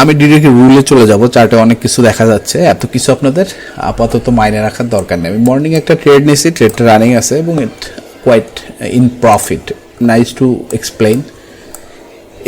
আমি ডিরেক্ট রুলে চলে যাব, চার্টে অনেক কিছু দেখা যাচ্ছে, এত কিছু আপনাদের আপাতত মাইনে রাখার দরকার নেই। আমি মর্নিং একটা ট্রেড নিয়েছি ট্রেডটা রানিং আছে এবং it quite in profit nice to explain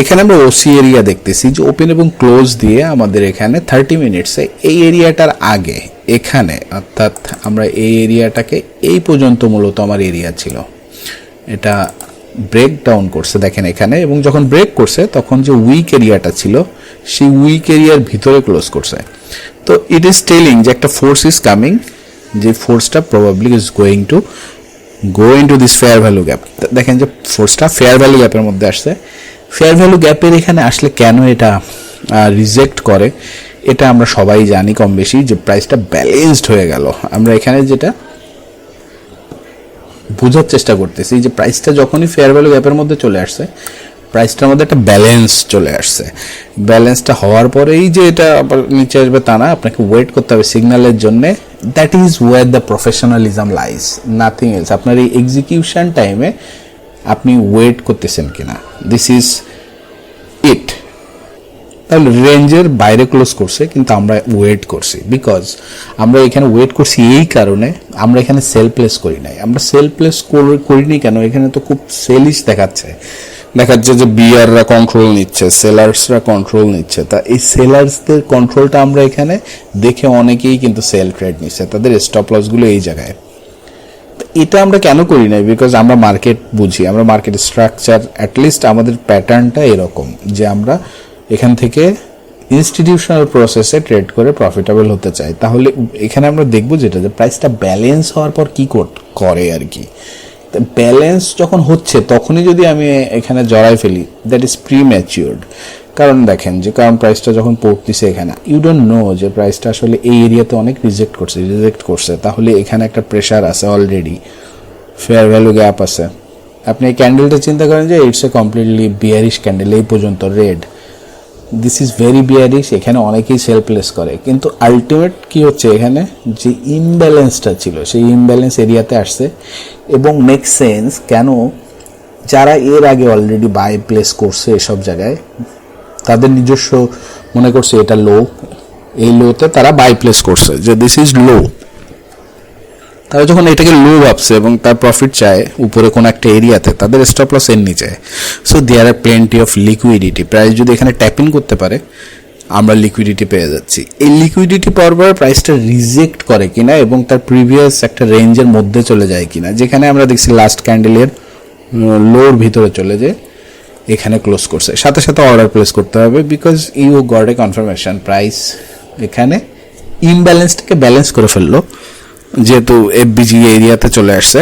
এখানে আমরা ওসি এরিয়া দেখতেছি, যে ওপেন এবং ক্লোজ দিয়ে আমাদের এখানে থার্টি মিনিটসে এই এরিয়াটার আগে, এখানে, অর্থাৎ আমরা এই এরিয়াটাকে এই পর্যন্ত মূলত আমার এরিয়া ছিল। এটা ব্রেক ডাউন করছে, দেখেন এখানে, এবং যখন ব্রেক করছে, তখন যে উইক এরিয়াটা ছিল, সেই উইক এরিয়ার ভিতরে ক্লোজ করছে। তো ইট ইজ টেলিং যে একটা ফোর্স ইজ কামিং যে ফোর্সটা probably is going to go into this fair value gap দেখেন যে ফোর্সটা ফেয়ার ভ্যালু গ্যাপের মধ্যে আসছে। ফেয়ার ভ্যালু গ্যাপের এখানে আসলে কেন এটা রিজেক্ট করে, এটা আমরা সবাই জানি কম বেশি যে প্রাইসটা ব্যালেন্সড হয়ে গেল। আমরা এখানে যেটা বোঝার চেষ্টা করতেছি যে প্রাইসটা যখনই ফেয়ার ভ্যালু গ্যাপের মধ্যে চলে আসছে প্রাইসটার মধ্যে একটা ব্যালেন্স চলে আসছে। ব্যালেন্সটা হওয়ার পরেই যে এটা আবার নিচে আসবে তা না, আপনাকে ওয়েট করতে হবে সিগন্যালের জন্য। That is where the professionalism lies nothing else আপনার এই এক্সিকিউশন টাইমে আপনি ওয়েট করতেছেন কিনা। দিস ইজ ইট তাহলে রেঞ্জের বাইরে ক্লোজ করছে, কিন্তু আমরা ওয়েট করছি। বিকজ আমরা এখানে ওয়েট করছি এই কারণে আমরা এখানে সেল প্লেস করি নাই। আমরা সেল প্লেস করিনি কেন? এখানে তো খুব সেলিশ দেখাচ্ছে। দেখাচ্ছে যে বিয়াররা কন্ট্রোল নিচ্ছে সেলার্সরা কন্ট্রোল নিচ্ছে। তা এই সেলার্সদের কন্ট্রোলটা আমরা এখানে দেখে অনেকেই কিন্তু সেল ট্রেড নিচ্ছে। তাদের স্টপ লসগুলো এই জায়গায়। এটা আমরা কেন করি নাই? বিকজ আমরা মার্কেট বুঝি, আমরা মার্কেট স্ট্রাকচার অ্যাটলিস্ট আমাদের প্যাটার্নটা এরকম যে আমরা এখান থেকে ইনস্টিটিউশনাল প্রসেসে ট্রেড করে প্রফিটেবল হতে চাই তাহলে এখানে আমরা দেখব যেটা, যে প্রাইসটা ব্যালেন্স হওয়ার পর কি করে আর কি। ব্যালেন্স যখন হচ্ছে, তখনই যদি আমি এখানে জড়াই ফেলি দ্যাট ইজ প্রি ম্যাচিওর্ড কারণ দেখেন যে, কারণ প্রাইসটা যখন পড়তেছে এখানে ইউ ডোন্ট নো যে প্রাইসটা আসলে এই এরিয়াতে অনেক রিজেক্ট করছে রিজেক্ট করছে। তাহলে এখানে একটা প্রেশার আছে অলরেডি ফেয়ার ভ্যালু গ্যাপ আছে। আপনি এই ক্যান্ডেলটা চিন্তা করেন যে it's a completely bearish candle এই পর্যন্ত red this is very bearish এখানে অনেকেই সেল প্লেস করে। কিন্তু আলটিমেট কি হচ্ছে এখানে? যে ইমব্যালেন্সটা ছিল, সেই ইমব্যালেন্স এরিয়াতে আসছে। এবং মেক সেন্স কেন যারা এর আগে অলরেডি বাই প্লেস করছে এসব জায়গায়, তাদের নিজস্ব মনে করছে এটা লো এই লোতে তারা বাই প্লেস করছে, যে দিস ইজ লো তারা যখন এটাকে লো ভাবছে এবং তার প্রফিট চায় উপরে কোনো একটা এরিয়াতে, তাদের স্টপ লস এর নিচে। So there are plenty of liquidity price যদি এখানে ট্যাপ করতে পারে, আমরা লিকুইডিটি পেয়ে যাচ্ছি। এই লিকুইডিটি পাওয়ার পর প্রাইসটা রিজেক্ট করে কিনা এবং তার প্রিভিয়াস একটা রেঞ্জের মধ্যে চলে যায় কিনা, যেখানে আমরা দেখছি লাস্ট ক্যান্ডেলের লোর ভিতরে চলে যায় এখানে ক্লোজ করছে। সাথে সাথে অর্ডার প্লেস করতে হবে because you got a confirmation price এখানে ইমব্যালেন্সটাকে ব্যালেন্স করে ফেলল। যেহেতু এফবিজি এরিয়াতে চলে আসছে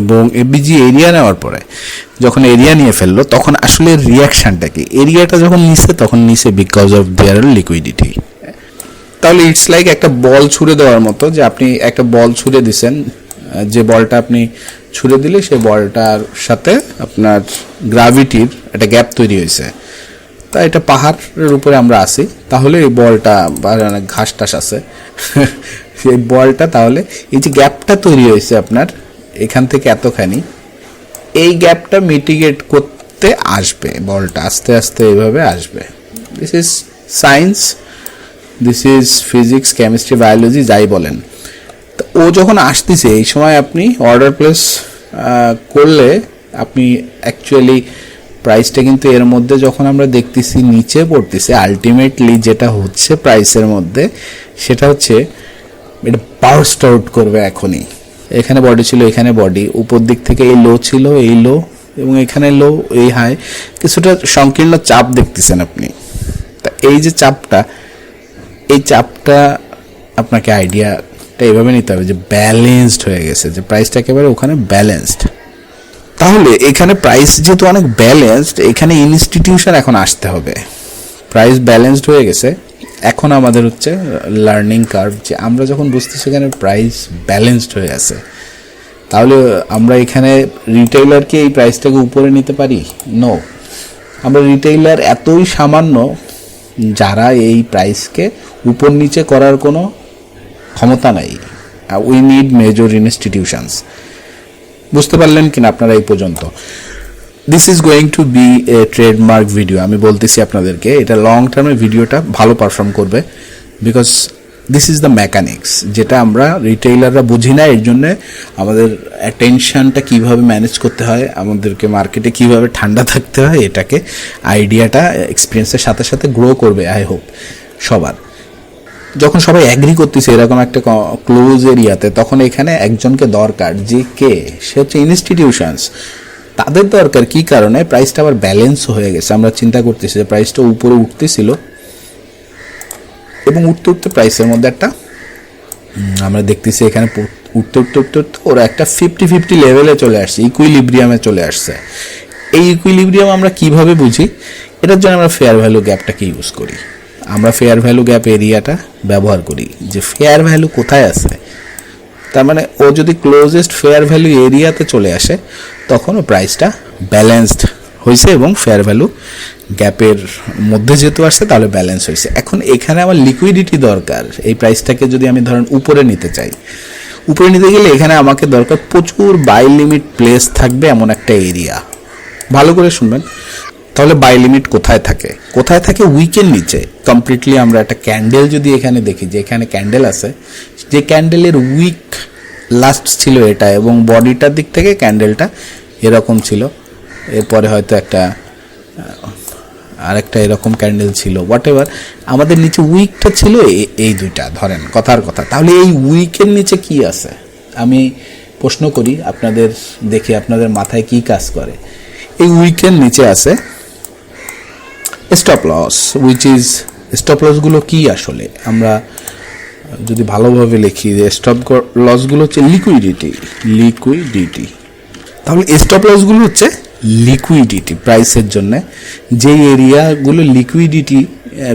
এবং এফবিজি এরিয়া নেওয়ার পরে যখন এরিয়া নিয়ে ফেলল, তখন আসলে রিয়াকশানটা কি? এরিয়াটা যখন নিচ্ছে তখন নিচ্ছে বিকজ অফ দেয়ার লিকুইডিটি তাহলে ইটস লাইক একটা বল ছুড়ে দেওয়ার মতো যে আপনি একটা বল ছুড়ে দিছেন, যে বলটা আপনি ছুড়ে দিলে সেই বলটার সাথে আপনার গ্রাভিটির একটা গ্যাপ তৈরি হয়েছে। তা এটা পাহাড়ের উপরে আমরা আসি তাহলে এই বলটা ঘাস টাস আছে। সেই বলটা তাহলে এই যে গ্যাপটা তৈরি হয়েছে আপনার, এখান থেকে এতখানি, এই গ্যাপটা মিটিগেট করতে আসবে বলটা, আস্তে আস্তে এইভাবে আসবে। This is science this is physics chemistry biology যাই বলেন। তো ও যখন আসতেছে, এই সময় আপনি অর্ডার প্লেস করলে আপনি অ্যাকচুয়ালি প্রাইসটা কিন্তু এর মধ্যে যখন আমরা দেখতেছি, নিচে পড়তেছে আলটিমেটলি যেটা হচ্ছে প্রাইসের মধ্যে, সেটা হচ্ছে বার্স্ট আউট করবে এখনই। এখানে বডি ছিল, এখানে বডি উপর দিক থেকে এই লো ছিল, এই লো এবং এখানে লো এই হাই কিছুটা সংকীর্ণ চাপ দেখতেছেন আপনি। তা এই যে চাপটা, এই চাপটা আপনাকে আইডিয়াটা এভাবে নিতে হবে যে ব্যালেন্সড হয়ে গেছে, যে প্রাইসটা একেবারে ওখানে ব্যালেন্সড তাহলে এখানে প্রাইস যেহেতু অনেক ব্যালেন্সড এখানে ইনস্টিটিউশন এখন আসতে হবে। প্রাইস ব্যালেন্সড হয়ে গেছে। এখন আমাদের হচ্ছে লার্নিং কার্ভ যে আমরা যখন বুঝতেছি এখানে প্রাইস ব্যালেন্সড হয়ে আছে, তাহলে আমরা এখানে রিটেইলারকে এই প্রাইসটাকে উপরে নিতে পারি? নো আমরা রিটেইলার এতই সামান্য যারা এই প্রাইসকে উপর নিচে করার কোনো ক্ষমতা নাই। উই নিড মেজর ইনস্টিটিউশনস বুঝতে পারলেন কিনা আপনারা এই পর্যন্ত? This is going to be a trademark video আমি বলতেছি আপনাদেরকে, এটা লং টার্মে ভিডিওটা ভালো পারফর্ম করবে because this is the mechanics যেটা আমরা রিটেইলাররা বুঝি না, এর জন্য আমাদের অ্যাটেনশনটা কীভাবে ম্যানেজ করতে হয়, আমাদেরকে মার্কেটে কীভাবে ঠান্ডা থাকতে হয়, এটাকে আইডিয়াটা এক্সপিরিয়েন্সের সাথে সাথে গ্রো করবে আই হোপ সবার। যখন সবাই অ্যাগ্রি করতেছে এরকম একটা ক্লোজ এরিয়াতে, তখন এখানে একজনকে দরকার, যে কে? সে হচ্ছে ইনস্টিটিউশনস তাদের দরকার কি কারণে? প্রাইসটা আবার ব্যালেন্স হয়ে গেছে। আমরা চিন্তা করতেছি যে প্রাইসটা উপরে উঠতেছিল। এবং উঠতে উঠতে প্রাইসের মধ্যে একটা আমরা দেখতেছি এখানে উঠতে উঠতে উঠতে উঠতে ওরা একটা ফিফটি ফিফটি লেভেলে চলে আসছে ইকুইলিব্রিয়ামে চলে আসছে। এই ইকুইলিব্রিয়াম আমরা কীভাবে বুঝি? এটার জন্য আমরা ফেয়ার ভ্যালু গ্যাপটাকে ইউজ করি। আমরা ফেয়ার ভ্যালু গ্যাপ এরিয়াটা ব্যবহার করি। যে ফেয়ার ভ্যালু কোথায় আছে? তার মানে ও যদি ক্লোজেস্ট ফেয়ার ভ্যালু এরিয়াতে চলে আসে, তখন ও প্রাইসটা ব্যালেন্সড হয়েছে এবং ফেয়ার ভ্যালু গ্যাপের মধ্যে যেহেতু আসছে, তাহলে ব্যালেন্স হয়েছে। এখন এখানে আমার লিকুইডিটি দরকার। এই প্রাইসটাকে যদি আমি ধরেন উপরে নিতে চাই, উপরে নিতে গেলে এখানে আমাকে দরকার প্রচুর বাই লিমিট প্লেস থাকবে এমন একটা এরিয়া ভালো করে শুনবেন। তাহলে বাই লিমিট কোথায় থাকে? কোথায় থাকে? উইকের নিচে। কমপ্লিটলি আমরা একটা ক্যান্ডেল যদি এখানে দেখি যে এখানে ক্যান্ডেল আছে যে ক্যান্ডেলের উইক লাস্ট ছিল এটা এবং বডিটার দিক থেকে ক্যান্ডেলটা এরকম ছিল। এরপরে হয়তো একটা আরেকটা এরকম ক্যান্ডেল ছিল হোয়াট এভার আমাদের নিচে উইকটা ছিল এই দুইটা, ধরেন, কথার কথা। তাহলে এই উইকের নিচে কি আছে? আমি প্রশ্ন করি আপনাদের, দেখি আপনাদের মাথায় কি কাজ করে। এই উইকের নিচে আছে stop loss which is stop লসগুলো কি আসলে? আমরা যদি ভালোভাবে লিখি যে স্টপ লসগুলো হচ্ছে লিকুইডিটি লিকুইডিটি তাহলে স্টপ লসগুলো হচ্ছে লিকুইডিটি প্রাইসের জন্য। যে এরিয়াগুলো liquidity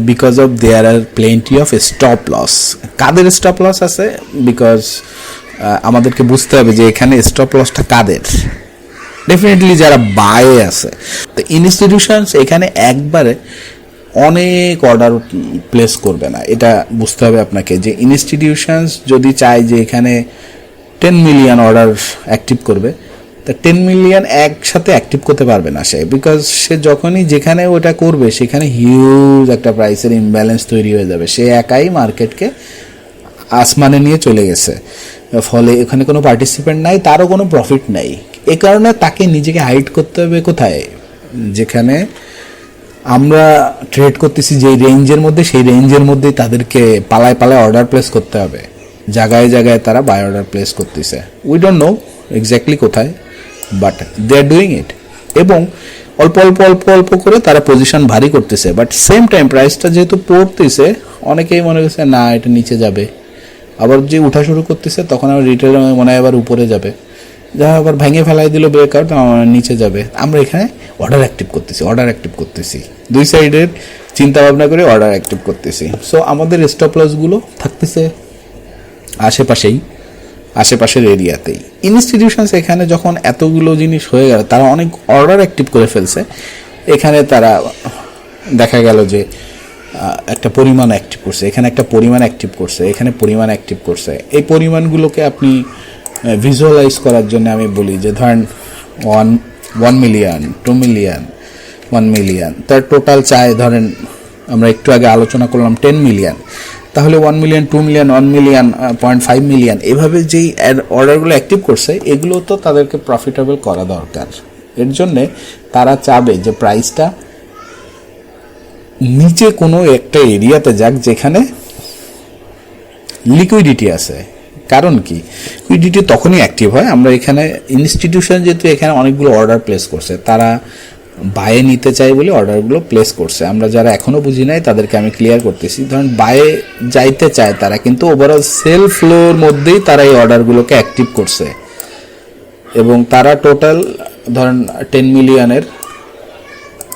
because of there are plenty of stop loss Quader stop loss আছে? বিকজ আমাদেরকে বুঝতে হবে যে এখানে স্টপ লসটা কাদের। ডেফিনেটলি যারা বায়ে আছে। তো ইনস্টিটিউশনস এখানে একবারে অনেক অর্ডার প্লেস করবে না। এটা বুঝতে হবে আপনাকে যে ইনস্টিটিউশনস যদি চায় যে এখানে টেন মিলিয়ন অর্ডার অ্যাক্টিভ করবে, তা টেন মিলিয়ন একসাথে অ্যাক্টিভ করতে পারবে না সে। বিকজ সে যখনই যেখানে ওটা করবে, সেখানে হিউজ একটা প্রাইসের ইমব্যালেন্স তৈরি হয়ে যাবে। সে একাই মার্কেটকে আসমানে নিয়ে চলে গেছে। ফলে এখানে কোনো পার্টিসিপেন্ট নাই, তারও কোনো প্রফিট নাই। এ কারণে তাকে নিজেকে হাইড করতে হবে কোথায়? যেখানে আমরা ট্রেড করতেছি যে রেঞ্জের মধ্যে, সেই রেঞ্জের মধ্যেই তাদেরকে পালায় পালায় অর্ডার প্লেস করতে হবে। জায়গায় জায়গায় তারা বাই অর্ডার প্লেস করতেছে। উই ডোন্ট নো এক্স্যাক্টলি কোথায় but they are doing it এবং অল্প অল্প অল্প অল্প করে তারা পজিশন ভারী করতেছে। বাট সেম টাইম প্রাইসটা যেহেতু পড়তেছে, অনেকেই মনে করছে, না, এটা নিচে যাবে। আবার যে উঠা শুরু করতেছে, তখন আবার রিটেল মনে হয় আবার উপরে যাবে। যা আবার ভেঙে ফেলাই দিল ব্রেকআউট নিচে যাবে। আমরা এখানে অর্ডার অ্যাক্টিভ করতেছি অর্ডার অ্যাক্টিভ করতেছি। দুই সাইডের চিন্তা ভাবনা করে অর্ডার অ্যাক্টিভ করতেছি। সো আমাদের স্টপ লসগুলো থাকতেছে আশেপাশেই, আশেপাশের এরিয়াতেই ইনস্টিটিউশনস এখানে যখন এতগুলো জিনিস হয়ে গেল, তারা অনেক অর্ডার অ্যাক্টিভ করে ফেলছে। এখানে তারা দেখা গেল যে একটা পরিমাণ অ্যাক্টিভ করছে, এখানে একটা পরিমাণ অ্যাক্টিভ করছে, এখানে পরিমাণ অ্যাক্টিভ করছে। এই পরিমাণগুলোকে আপনি ভিজুয়ালাইজ করার জন্য আমি বলি যে ধরেন one one million two million one million তার টোটাল চায় ধরেন আমরা একটু আগে আলোচনা করলাম টেন মিলিয়ন তাহলে one million two million one million point five million এভাবে যেই অর্ডারগুলো অ্যাক্টিভ করছে, এগুলো তো তাদেরকে প্রফিটেবল করা দরকার। এর জন্যে তারা চাবে যে প্রাইসটা নিচে কোনো একটা এরিয়াতে যাক যেখানে লিকুইডিটি আছে। কারণ কি? লিকুইডিটি তখনই অ্যাক্টিভ হয়। আমরা এখানে ইনস্টিটিউশন যেহেতু এখানে অনেকগুলো অর্ডার প্লেস করছে, তারা বায়ে নিতে চাই বলে অর্ডারগুলো প্লেস করছে। আমরা যারা এখনও বুঝি নাই, তাদেরকে আমি ক্লিয়ার করতেছি। ধরেন বায়ে যাইতে চায় তারা, কিন্তু ওভারঅল সেল ফ্লোর মধ্যেই তারা এই অর্ডারগুলোকে অ্যাক্টিভ করছে। এবং তারা টোটাল ধরেন টেন মিলিয়নের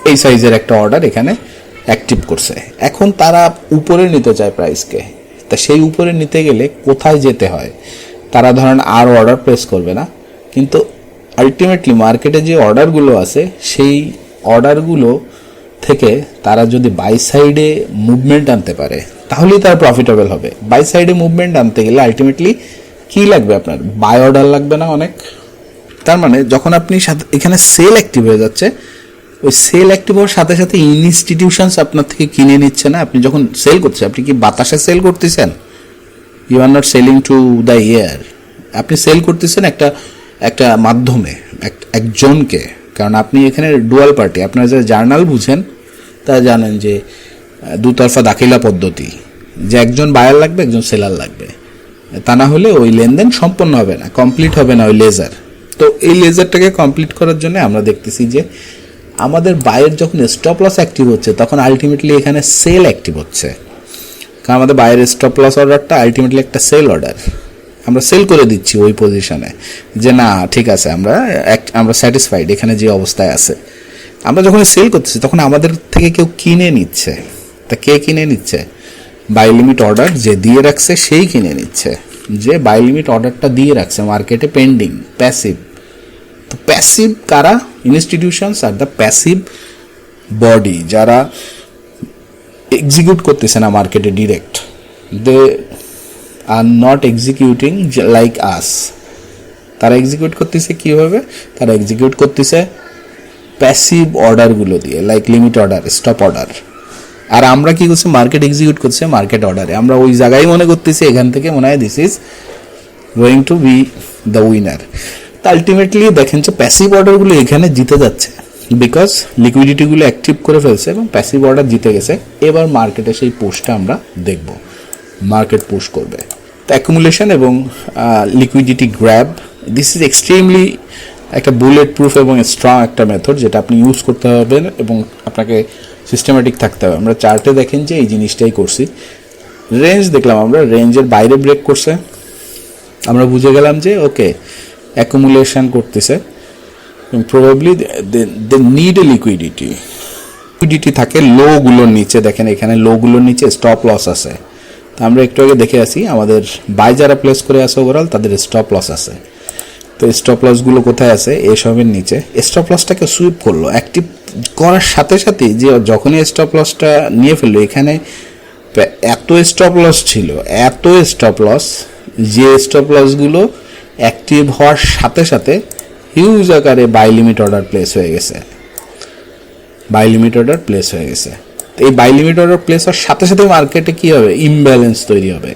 এই সাইজের একটা অর্ডার এখানে অ্যাক্টিভ করছে। এখন তারা উপরে নিতে চায় প্রাইসকে তা সেই উপরে নিতে গেলে কোথায় যেতে হয়? তারা ধরেন আর অর্ডার প্লেস করবে না। কিন্তু আলটিমেটলি মার্কেটে যে অর্ডারগুলো আছে, সেই অর্ডারগুলো থেকে তারা যদি বাই সাইডে মুভমেন্ট আনতে পারে, তাহলেই তার প্রফিটেবল হবে। বাই সাইডে মুভমেন্ট আনতে গেলে আলটিমেটলি কি লাগবে আপনার? বাই অর্ডার লাগবে না অনেক। তার মানে যখন আপনি এখানে সেল অ্যাক্টিভ হয়ে যাচ্ছে ওই সেল অ্যাক্টিভ হওয়ার সাথে সাথে ইনস্টিটিউশনস আপনার থেকে কিনে নিচ্ছে না। আপনি যখন সেল করছেন আপনি কি বাতাসে সেল করতেছেন? You are not selling to the air আপনি সেল করতেছেন একটা একটা মাধ্যমে, এক- একজনকে। কারণ আপনি এখানে ডুয়াল পার্টি আপনারা যারা জার্নাল বুঝেন তা জানেন যে দুতরফা দাখিলা পদ্ধতি। যে একজন বায়ার লাগবে, একজন সেলার লাগবে। তা না হলে ওই লেনদেন সম্পন্ন হবে না কমপ্লিট হবে না ওই লেজার। তো এই লেজারটাকে কমপ্লিট করার জন্য আমরা দেখতেছি যে আমাদের বায়ের যখন স্টপ লস অ্যাক্টিভ হচ্ছে, তখন আলটিমেটলি এখানে সেল অ্যাক্টিভ হচ্ছে। কারণ আমাদের বাইরের স্টপ লস অর্ডারটা আলটিমেটলি একটা সেল অর্ডার আমরা সেল করে দিচ্ছি ওই পজিশনে যে না, ঠিক আছে, আমরা আমরা স্যাটিসফাইড এখানে যে অবস্থায় আছে। আমরা যখন সেল করতেছি, তখন আমাদের থেকে কেউ কিনে নিচ্ছে। তা কে কিনে নিচ্ছে? বাই লিমিট অর্ডার যে দিয়ে রাখছে, সেই কিনে নিচ্ছে। যে বাই লিমিট অর্ডারটা দিয়ে রাখছে মার্কেটে পেন্ডিং প্যাসিভ প্যাসিভ কারা institutions are the passive body যারা এক্সিকিউট করতেছে না মার্কেটে direct they are not executing like us তারা এক্সিকিউট করতেছে কীভাবে তারা এক্সিকিউট করতেছে প্যাসিভ অর্ডারগুলো দিয়ে like limit order stop order আর আমরা কি করছি মার্কেট এক্সিকিউট করছে মার্কেট অর্ডারে আমরা ওই জায়গায় মনে করতেছি এখান থেকে মনে হয় this is going to be the winner ultimately দেখেন যে প্যাসিভ অর্ডারগুলো এখানে জিতে যাচ্ছে। বিকজ লিকুইডিটিগুলো অ্যাক্টিভ করে ফেলছে এবং প্যাসিভ অর্ডার জিতে গেছে। এবার মার্কেটে সেই পোস্টটা আমরা দেখব। মার্কেট পুশ করবে। তো অ্যাকুমুলেশন এবং liquidity grab this is extremely একটা বুলেট প্রুফ এবং স্ট্রং একটা মেথড যেটা আপনি ইউজ করতে হবে এবং আপনাকে সিস্টেমেটিক থাকতে হবে। আমরা চার্টে দেখেন যে এই জিনিসটাই করছি। রেঞ্জ দেখলাম আমরা রেঞ্জের বাইরে ব্রেক করছে। আমরা বুঝে গেলাম যে ওকে অ্যাকুমুলেশন করতেছে probably they need a liquidity liquidity থাকে লোগুলোর নিচে, দেখেন এখানে লোগুলোর নিচে স্টপ লস আছে। তো আমরা একটু আগে দেখে আসি, আমাদের বাই যারা প্লেস করে আসে ওভারঅল তাদের স্টপ লস আছে। তো স্টপ লসগুলো কোথায় আছে? এসবের নিচে। স্টপ লসটাকে সুইপ করল অ্যাক্টিভ করার সাথে সাথে যে যখনই স্টপ লসটা নিয়ে ফেলল, এখানে এত স্টপ লস ছিল, এত স্টপ লস যে স্টপ লসগুলো অ্যাক্টিভ হওয়ার সাথে সাথে হিউজ আকারে বাই লিমিট অর্ডার প্লেস হয়ে গেছে। বাই লিমিট অর্ডার প্লেস হয়ে গেছে। তো এই বাই লিমিট অর্ডার প্লেস হওয়ার সাথে সাথে মার্কেটে কি হবে? ইমব্যালেন্স তৈরি হবে।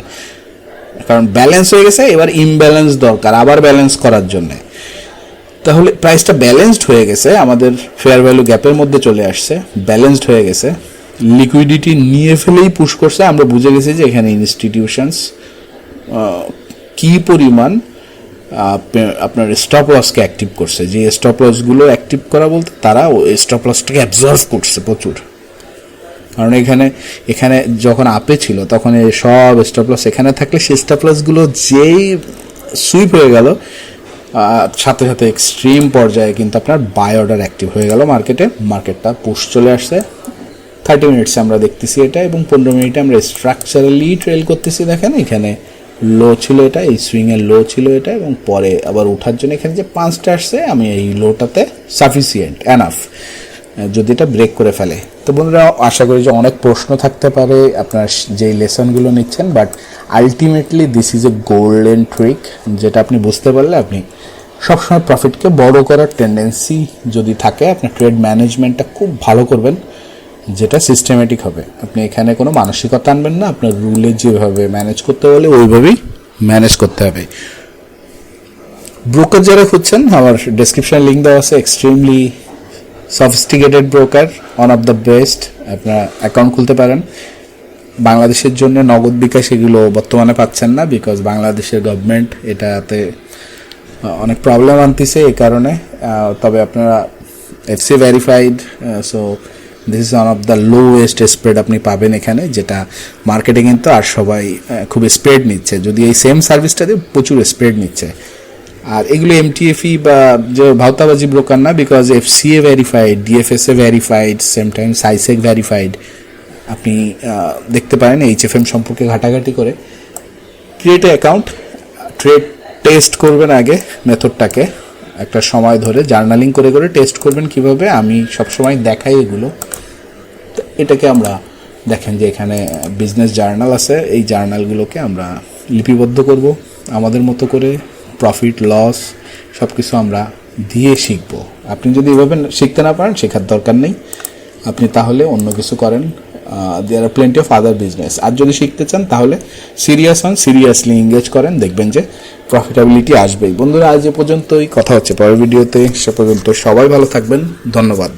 কারণ ব্যালেন্স হয়ে গেছে, এবার ইমব্যালেন্স দরকার আবার ব্যালেন্স করার জন্য। তাহলে প্রাইসটা ব্যালেন্সড হয়ে গেছে, আমাদের ফেয়ার ভ্যালু গ্যাপের মধ্যে চলে আসছে ব্যালেন্সড হয়ে গেছে। লিকুইডিটি নিয়ে ফেলেই পুশ করছে, আমরা বুঝে গেছি যে এখানে ইনস্টিটিউশনস কি পরিমাণ আপনার স্টপ লসকে অ্যাক্টিভ করছে। যে স্টপ লসগুলো অ্যাক্টিভ করা বলতে তারা স্টপ লসটাকে অ্যাবজর্ভ করছে প্রচুর। কারণ এখানে এখানে যখন আপে ছিল, তখন সব স্টপ লস এখানে থাকলে সেই স্টপ লসগুলো যেই সুইপ হয়ে গেল সাথে সাথে এক্সট্রিম পর্যায়ে কিন্তু আপনার বাই অর্ডার অ্যাক্টিভ হয়ে গেল মার্কেটে মার্কেটটা পুশ চলে আসছে। থার্টি মিনিটসে আমরা দেখতেছি এটা এবং পনেরো মিনিটে আমরা স্ট্রাকচারালি ট্রেল করতেছি। দেখেন এখানে লো ছিল এটা, এই সুইংয়ের লো ছিল এটা এবং পরে আবার ওঠার জন্য এখানে যে পাঁচটা আসছে আমি এই লোটাতে সাফিসিয়েন্ট অ্যানাফ যদি এটা ব্রেক করে ফেলে। তো বন্ধুরা, আশা করি যে অনেক প্রশ্ন থাকতে পারে, আপনার যেই লেসনগুলো নিচ্ছেন but ultimately this is a golden trick যেটা আপনি বুঝতে পারলে আপনি সবসময় প্রফিটকে বড় করার টেন্ডেন্সি যদি থাকে, আপনার ট্রেড ম্যানেজমেন্টটা খুব ভালো করবেন। যেটা সিস্টেমেটিক হবে। আপনি এখানে কোনো মানসিকতা আনবেন না, আপনার রুলে যেভাবে ম্যানেজ করতে বলে ওইভাবেই ম্যানেজ করতে হবে। ব্রোকার যারা খুঁজছেন, আমার ডেসক্রিপশন লিঙ্ক দেওয়া আছে extremely sophisticated broker one of the best আপনারা অ্যাকাউন্ট খুলতে পারেন। বাংলাদেশের জন্য নগদ বিকাশ এগুলো বর্তমানে পাচ্ছেন না বিকজ বাংলাদেশের গভর্নমেন্ট এটাতে অনেক প্রবলেম আনতেছে এই কারণে। তবে আপনারা F C verified so this is one of the lowest spread আপনি পাবেন এখানে, যেটা মার্কেটে কিন্তু আর সবাই খুব স্প্রেড নিচ্ছে। যদি এই সেম সার্ভিসটাতে প্রচুর স্প্রেড নিচ্ছে। আর এগুলো এমটিএফই বা যে ভাওতাবাজি ব্রোকার না because F F C A verified D F S A verified same time CySEC verified আপনি দেখতে পারেন এইচএফএম সম্পর্কে ঘাটাঘাটি করে। ক্রিয়েট অ্যাকাউন্ট ট্রেড টেস্ট করবেন আগে মেথডটাকে, একটা সময় ধরে জার্নালিং করে করে টেস্ট করবেন কীভাবে। আমি সবসময় দেখাই এগুলো। এটাকে আমরা দেখেন যে এখানে বিজনেস জার্নাল আছে। এই জার্নালগুলোকে আমরা লিপিবদ্ধ করব। আমাদের মতো করে প্রফিট লস সব কিছু আমরা দিয়ে শিখব। আপনি যদি এভাবে শিখতে না পারেন, শেখার দরকার নেই। আপনি তাহলে অন্য কিছু করেন। There are plenty of other business আর যদি শিখতে চান, তাহলে সিরিয়াস হন সিরিয়াসলি এঙ্গেজ করেন, দেখবেন যে প্রফিটাবিলিটি আসবেই। বন্ধুরা, আজ এ পর্যন্তই। কথা হচ্ছে পরের ভিডিওতে সে পর্যন্ত সবাই ভালো থাকবেন। ধন্যবাদ।